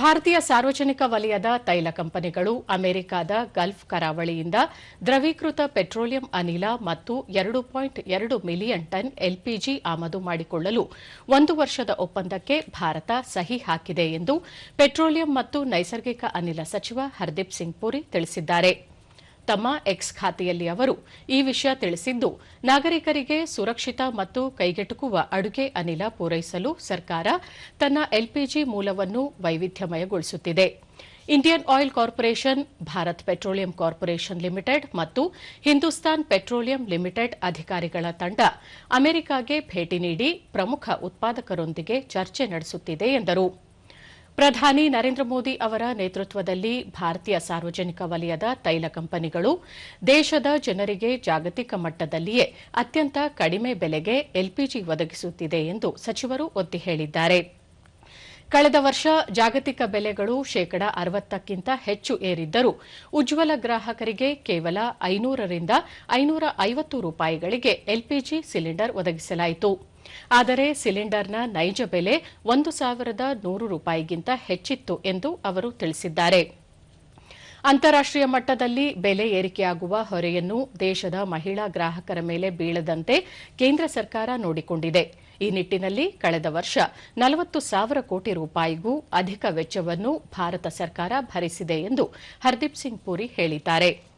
ಭಾರತೀಯ ಸಾರ್ವಜನಿಕ ವಲಯದ ತೈಲ ಕಂಪನಿಗಳು ಅಮೆರಿಕದ ಗಲ್ಫ್ ಕರಾವಳಿಯಿಂದ ದ್ರವೀಕೃತ ಪೆಟ್ರೋಲಿಯಂ ಅನಿಲ ಮತ್ತು ಎರಡು ಪಾಯಿಂಟ್ ಎರಡು ಮಿಲಿಯನ್ ಟನ್ ಎಲ್ಪಿಜಿ ಆಮದು ಮಾಡಿಕೊಳ್ಳಲು ಒಂದು ವರ್ಷದ ಒಪ್ಪಂದಕ್ಕೆ ಭಾರತ ಸಹಿ ಹಾಕಿದೆ ಎಂದು ಪೆಟ್ರೋಲಿಯಂ ಮತ್ತು ನೈಸರ್ಗಿಕ ಅನಿಲ ಸಚಿವ ಹರ್ದೀಪ್ ಸಿಂಗ್ ಪುರಿ ತಿಳಿಸಿದ್ದಾರೆ. ತಮ್ಮ ಎಕ್ಸ್ ಖಾತೆಯಲ್ಲಿ ಅವರು. ಈ ವಿಷಯ ತಿಳಿಸಿದ್ದು, ನಾಗರಿಕರಿಗೆ ಸುರಕ್ಷಿತ ಮತ್ತು ಕೈಗೆಟುಕುವ ಅಡುಗೆ ಅನಿಲ ಪೂರೈಸಲು ಸರ್ಕಾರ ತನ್ನ ಎಲ್ಪಿಜಿ ಮೂಲವನ್ನು ವೈವಿಧ್ಯಮಯಗೊಳಿಸುತ್ತಿದೆ. Indian oil corporation Bharat petroleum corporation limited ಮತ್ತು ಹಿಂದೂಸ್ತಾನ್ ಪೆಟ್ರೋಲಿಯಂ ಲಿಮಿಟೆಡ್ ಅಧಿಕಾರಿಗಳ ತಂಡ ಅಮೆರಿಕಾಗೆ ಭೇಟಿ ನೀಡಿ ಪ್ರಮುಖ ಉತ್ಪಾದಕರೊಂದಿಗೆ ಚರ್ಚೆ ನಡೆಸುತ್ತಿದೆ ಎಂದರು. ಪ್ರಧಾನಿ ನರೇಂದ್ರ ಮೋದಿ ಅವರ ನೇತೃತ್ವದಲ್ಲಿ ಭಾರತೀಯ ಸಾರ್ವಜನಿಕ ವಲಯದ ತೈಲ ಕಂಪನಿಗಳು ದೇಶದ ಜನರಿಗೆ ಜಾಗತಿಕ ಮಟ್ಟದಲ್ಲಿಯೇ ಅತ್ಯಂತ ಕಡಿಮೆ ಬೆಲೆಗೆ ಎಲ್ಪಿಜಿ ಒದಗಿಸುತ್ತಿದೆ ಎಂದು ಸಚಿವರು ಒತ್ತಿ ಹೇಳಿದ್ದಾರೆ. ಕಳೆದ ವರ್ಷ ಜಾಗತಿಕ ಬೆಲೆಗಳು ಶೇಕಡ ಅರವತ್ತಕ್ಕಿಂತ ಹೆಚ್ಚು ಏರಿದ್ದರೂ ಉಜ್ವಲ ಗ್ರಾಹಕರಿಗೆ ಕೇವಲ ಐನೂರರಿಂದ ಐನೂರ ಐವತ್ತು ರೂಪಾಯಿಗಳಿಗೆ ಎಲ್ಪಿಜಿ ಸಿಲಿಂಡರ್ ಒದಗಿಸಲಾಯಿತು. ಆದರೆ ಸಿಲಿಂಡರ್ನ ನೈಜ ಬೆಲೆ ಒಂದು ಸಾವಿರದ ನೂರು ರೂಪಾಯಿಗಿಂತ ಹೆಚ್ಚಿತ್ತು ಎಂದು ಅವರು ತಿಳಿಸಿದ್ದಾರೆ. ಅಂತಾರಾಷ್ಟೀಯ ಮಟ್ಟದಲ್ಲಿ ಬೆಲೆ ಏರಿಕೆಯಾಗುವ ಹೊರೆಯನ್ನು ದೇಶದ ಮಹಿಳಾ ಗ್ರಾಹಕರ ಮೇಲೆ ಬೀಳದಂತೆ ಕೇಂದ್ರ ಸರ್ಕಾರ ನೋಡಿಕೊಂಡಿದೆ. ಈ ನಿಟ್ಟಿನಲ್ಲಿ ಕಳೆದ ವರ್ಷ ನಲವತ್ತು ಸಾವಿರ ಕೋಟಿ ರೂಪಾಯಿಗೂ ಅಧಿಕ ವೆಚ್ಚವನ್ನು ಭಾರತ ಸರ್ಕಾರ ಭರಿಸಿದೆ ಎಂದು ಹರ್ದೀಪ್ ಸಿಂಗ್ ಪುರಿ ಹೇಳಿದ್ದಾರೆ.